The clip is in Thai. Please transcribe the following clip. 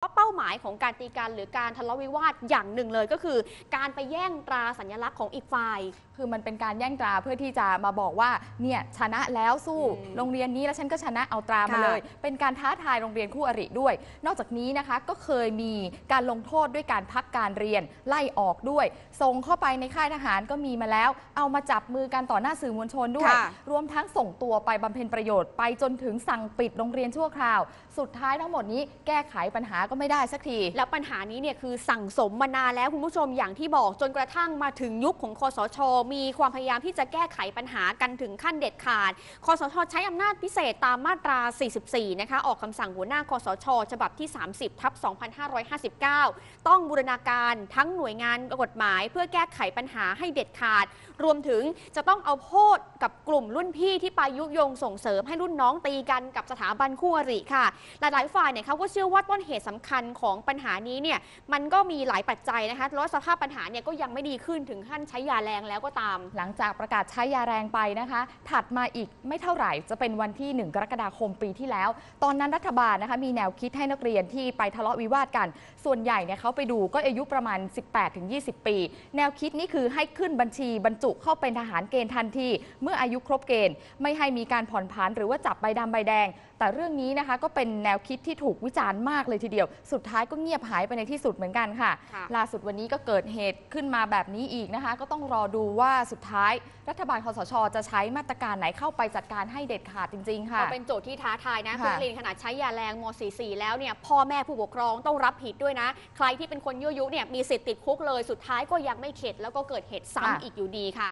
เพราะเป้าหมายของการตีกันหรือการทะเลาะวิวาทอย่างหนึ่งเลยก็คือ การไปแย่งตราสัญลักษณ์ของอีกฝ่าย คือมันเป็นการแย่งตราเพื่อที่จะมาบอกว่าเนี่ยชนะแล้วสู้อืมโรงเรียนนี้แล้วฉันก็ชนะเอาตรามาค่ะเลย เป็นการท้าทายโรงเรียนคู่อริด้วย นอกจากนี้นะคะก็เคยมีการลงโทษด้วยการพักการเรียนไล่ออกด้วยส่งเข้าไปในค่ายทหารก็มีมาแล้ว เอามาจับมือกันต่อหน้าสื่อมวลชนด้วย ค่ะ รวมทั้งส่งตัวไปบำเพ็ญประโยชน์ไปจนถึงสั่งปิดโรงเรียนชั่วคราว สุดท้ายทั้งหมดนี้แก้ไขปัญหาก็ไม่ได้สักที แล้วปัญหานี้เนี่ยคือสั่งสมมานานแล้วคุณผู้ชมอย่างที่บอกจนกระทั่งมาถึงยุคของคอสช มีความพยายามที่จะแก้ไขปัญหากันถึงขั้นเด็ดขาด คอสช ใช้อำนาจพิเศษตามมาตรา 44 นะคะ ออกคำสั่งหัวหน้าคอสช ฉบับที่ 30 ทับ 2559 ต้องบูรณาการทั้งหน่วยงานกฎหมาย เพื่อแก้ไขปัญหาให้เด็ดขาด รวมถึงจะต้องเอาโทษกับกลุ่มรุ่นพี่ที่ไปยุยงส่งเสริมให้รุ่นน้องตีกันกับสถาบันคู่อริค่ะ หลายๆฝ่ายเนี่ยเขาก็เชื่อว่าต้นเหตุสำคัญของปัญหานี้เนี่ยมันก็มีหลายปัจจัยนะคะแล้วสภาพปัญหาเนี่ยก็ยังไม่ดีขึ้นถึงขั้นใช้ยาแรงแล้วก็ตาม หลังจากประกาศใช้ยาแรงไปนะคะ ถัดมาอีกไม่เท่าไหร่จะเป็นวันที่ 1 กรกฎาคมปีที่แล้ว ตอนนั้นรัฐบาลนะคะมีแนวคิดให้นักเรียนที่ไปทะเลาะวิวาทกัน ส่วนใหญ่เนี่ยเขาไปดูก็อายุประมาณ 18-20 ปี แนวคิดนี้คือให้ขึ้นบัญชีบรรจุเข้าเป็นทหารเกณฑ์ทันที เมื่ออายุครบเกณฑ์ ไม่ให้มีการผ่อนผันหรือว่าจับใบดำใบแดง แต่เรื่องนี้นะคะก็เป็นแนวคิดที่ถูกวิจารณ์มากเลยทีเดียวสุดท้ายก็เงียบหายไปในที่สุดเหมือนกันค่ะ ค่ะล่าสุดวันนี้ก็เกิดเหตุขึ้นมาแบบนี้อีกนะคะ ก็ต้องรอดูว่าสุดท้าย รัฐบาลคอสช จะใช้มาตรการไหนเข้าไปจัดการให้เด็ดขาดจริง ๆ ค่ะ ก็เป็นโจทย์ที่ท้าทายนะค่ะ คุณลินขนาดใช้ยาแรงม 44 แล้วเนี่ยพ่อแม่ผู้ปกครองต้องรับผิดด้วยนะ ใครที่เป็นคนยั่วยุเนี่ยมีสิทธิ์ติดคุกเลยสุดท้ายก็ยังไม่เข็ดแล้วก็เกิดเหตุซ้ำอีกอยู่ดีค่ะ